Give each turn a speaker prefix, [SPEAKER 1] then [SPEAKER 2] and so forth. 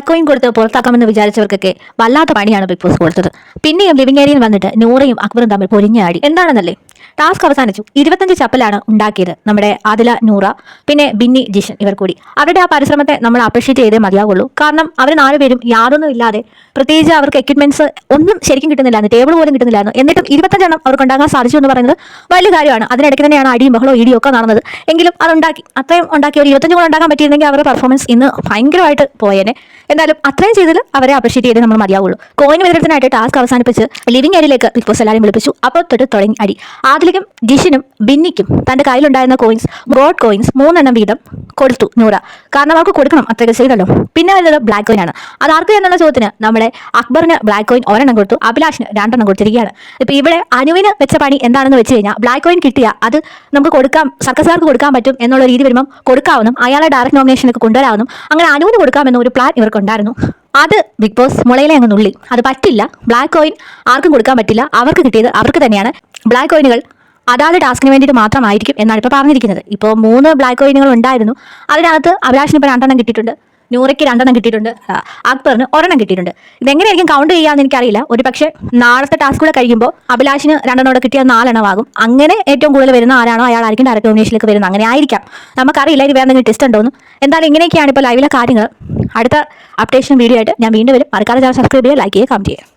[SPEAKER 1] Coin കൊടുത്ത് പുറത്താക്കാമെന്ന് വിചാരിച്ചവർക്കൊക്കെ വല്ലാത്ത പണിയാണ് ബിഗ് ബോസ് കൊടുത്തത്. പിന്നെയും ലിവിംഗ് ഏരിയയിൽ വന്നിട്ട് നൂറയും അക്ബറും തമ്മിൽ പൊരിഞ്ഞാടി. എന്താണെന്നല്ലേ? ടാസ്ക് അവസാനിച്ചു. ഇരുപത്തഞ്ച് ചപ്പലാണ് ഉണ്ടാക്കിയത് നമ്മുടെ ആദില നൂറ പിന്നെ ബിന്നി ജിഷൻ ഇവർ കൂടി. അവരുടെ ആ പരിശ്രമത്തെ നമ്മൾ അപ്രീഷിയേറ്റ് ചെയ്തേ മതിയാവുള്ളൂ. കാരണം അവർ നാലുപേരും യാതൊന്നും ഇല്ലാതെ പ്രത്യേകിച്ച് അവർക്ക് എക്യുപ്മെന്റ്സ് ഒന്നും ശരിക്കും കിട്ടുന്നില്ലായിരുന്നു. ടേബിൾ പോലും കിട്ടുന്നില്ലായിരുന്നു. എന്നിട്ടും ഇരുപത്തഞ്ചെണ്ണം അവർക്ക് ഉണ്ടാക്കാൻ സാധിച്ചു എന്ന് പറയുന്നത് വലിയ കാര്യമാണ്. അതിനിടയ്ക്ക് തന്നെയാണ് അടിയും ബഹളവും ഇടിയും ഒക്കെ നടന്നത്. എങ്കിലും അത് ഉണ്ടാക്കി അത്രയും ഉണ്ടാക്കി ഒരു ഇരുപത്തഞ്ച് കൂടെ ഉണ്ടാക്കാൻ പറ്റിയിരുന്നെങ്കിൽ അവരുടെ പെർഫോമൻസ് ഇന്ന് ഭയങ്കരമായിട്ട് പോയേനെ. എന്തായാലും അത്രയും ചെയ്തതിൽ അവരെ അപ്രീഷിയേറ്റ് ചെയ്ത് നമ്മൾ മതിയാവുള്ളൂ. കോയിൻ വിതരണത്തിനായിട്ട് ടാസ്ക് അവസാനിപ്പിച്ച് ലിവിംഗ് ഏരിയയിലേക്ക് ബിഗ് ബോസ് എല്ലാവരും വിളിപ്പിച്ചു. അപ്പോൾ തൊട്ട് തുടങ്ങി അടി. ആദിലേക്കും ജിഷിനും ബിന്നിക്കും തന്റെ കയ്യിലുണ്ടായിരുന്ന കോയിൻസ് ബ്രോഡ് കോയിൻസ് മൂന്നെണ്ണം വീതം കൊടുത്തു നൂറ. കാരണം അവർക്ക് കൊടുക്കണം അത്രയൊക്കെ ചെയ്തല്ലോ. പിന്നെ വരുന്നത് ബ്ലാക്ക് കോയിൻ ആണ്. അത് ആർക്ക് എന്നുള്ള ചോദ്യത്തിന് നമ്മുടെ അക്ബറിന് ബ്ലാക്ക് കോയിൻ ഒരെണ്ണം കൊടുത്തു അഭിലാഷിന് രണ്ടെണ്ണം കൊടുത്തിരിക്കുകയാണ്. ഇപ്പൊ ഇവിടെ അനുവിന് വെച്ച പണി എന്താണെന്ന് വെച്ച് കഴിഞ്ഞാൽ ബ്ലാക്ക് കോയിൻ കിട്ടിയ അത് നമുക്ക് കൊടുക്കാം സർക്കസുകാർക്ക് കൊടുക്കാൻ പറ്റും എന്നുള്ള രീതി വരുമ്പം കൊടുക്കാവുന്നും അയാളെ ഡയറക്റ്റ് നോമിനേഷനൊക്കെ കൊണ്ടുവരാവുന്നും അങ്ങനെ അനുവിന് കൊടുക്കാമെന്ന ഒരു പ്ലാൻ ഇവർക്കുണ്ടായിരുന്നു. അത് ബിഗ് ബോസ് മുളയിലെ അങ്ങ് നുള്ളി. അത് പറ്റില്ല. ബ്ലാക്ക് കോയിൻ ആർക്കും കൊടുക്കാൻ പറ്റില്ല. അവർക്ക് കിട്ടിയത് അവർക്ക് തന്നെയാണ്. ബ്ലാക്ക് കോയിനുകൾ അതാത് ടാസ്കിന് വേണ്ടിയിട്ട് മാത്രമായിരിക്കും എന്നാണ് ഇപ്പോൾ പറഞ്ഞിരിക്കുന്നത്. ഇപ്പോൾ മൂന്ന് ബ്ലാക്ക് കോയിനുകൾ ഉണ്ടായിരുന്നു. അതിനകത്ത് അഭിലാഷിന് ഇപ്പോൾ രണ്ടെണ്ണം കിട്ടിയിട്ടുണ്ട്. നൂറയ്ക്ക് രണ്ടെണ്ണം കിട്ടിയിട്ടുണ്ട്. അക്ബറിന് ഒരെണ്ണം കിട്ടിയിട്ടുണ്ട്. ഇതെങ്ങനെയായിരിക്കും കൗണ്ട് ചെയ്യാമെന്ന് എനിക്കറിയില്ല. ഒരു പക്ഷേ നാളത്തെ ടാസ്ക് കൂടെ കഴിയുമ്പോൾ അഭിലാഷിന് രണ്ടെണ്ണോടെ നാലെണ്ണം നാലെണ്ണമാകും. അങ്ങനെ ഏറ്റവും കൂടുതൽ വരുന്ന ആരാണോ അയാളായിരിക്കും ഡയറക്ട് നോമിനേഷനിലേക്ക് വരുന്നത്. അങ്ങനെ ആയിരിക്കാം. നമുക്കറിയില്ല ഇത് വേറെ എന്തെങ്കിലും ടെസ്റ്റ് ഉണ്ടോന്ന് എന്തായാലും ഇങ്ങനെയൊക്കെയാണ് ഇപ്പോൾ ലൈവിലെ കാര്യങ്ങൾ. അടുത്ത അപ്ഡേഷൻ വീഡിയോ ആയിട്ട് ഞാൻ വീണ്ടും വരും. മറക്കാതെ ചാനൽ സബ്സ്ക്രൈബ് ചെയ്യുക ലൈക്ക് ചെയ്യുക കമന്റ് ചെയ്യുക.